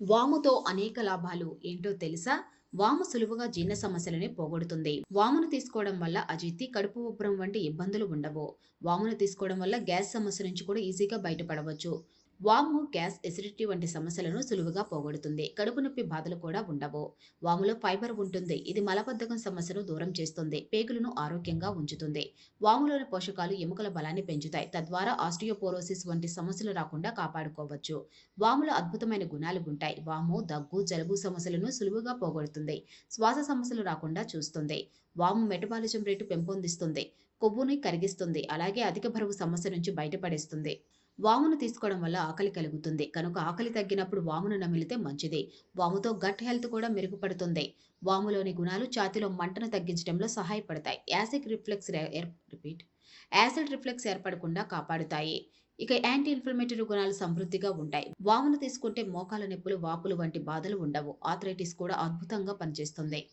వాముతో అనేక లాభాలు ఏంటో తెలుసా? వాము సులువుగా జీర్ణ సమస్యలని పోగొడుతుంది. వామును తీసుకోవడం వల్ల అజీర్తి కడుపు ఉబ్బరం వంటి ఇబ్బందులు ఉండవు. వామును తీసుకోవడం వల్ల గ్యాస్ సమస్య నుంచి కూడా ఈజీగా బయటపడవచ్చు. వాము గ్యాస్ ఎసిడిటీ వంటి సమస్యలను సులువుగా పోగొడుతుంది. కడుపు నొప్పి బాధలు కూడా ఉండవు. వాములో ఫైబర్ ఉంటుంది. ఇది మలబద్ధకం సమస్యను దూరం చేస్తుంది. పేగులను ఆరోగ్యంగా ఉంచుతుంది. వాములోని పోషకాలు ఎముకల బలాన్ని పెంచుతాయి. తద్వారా ఆస్టియోపోరోసిస్ వంటి సమస్యలు రాకుండా కాపాడుకోవచ్చు. వాములో అద్భుతమైన గుణాలు ఉంటాయి. వాము దగ్గు జలుబు సమస్యలను సులువుగా పోగొడుతుంది. శ్వాస సమస్యలు రాకుండా చూస్తుంది. వాము మెటబాలిజం రేటు పెంపొందిస్తుంది. కొవ్వుని కరిగిస్తుంది. అలాగే అధిక బరువు సమస్య నుంచి బయటపడేస్తుంది. వామును తీసుకోవడం వల్ల ఆకలి కలుగుతుంది. కనుక ఆకలి తగ్గినప్పుడు వామును నమిలితే మంచిది. వాముతో గట్ హెల్త్ కూడా మెరుగుపడుతుంది. వాములోని గుణాలు ఛాతిలో మంటను తగ్గించడంలో సహాయపడతాయి. Acid reflux repeat. Acid reflux ఏర్పడకుండా కాపాడుతాయి. ఇక యాంటీ ఇన్ఫ్లమేటరీ గుణాలు సమృద్ధిగా ఉంటాయి. వామును తీసుకుంటే మోకాల నొప్పులు వాపులు వంటి బాధలు ఉండవు. ఆథరైటిస్ కూడా అద్భుతంగా పనిచేస్తుంది.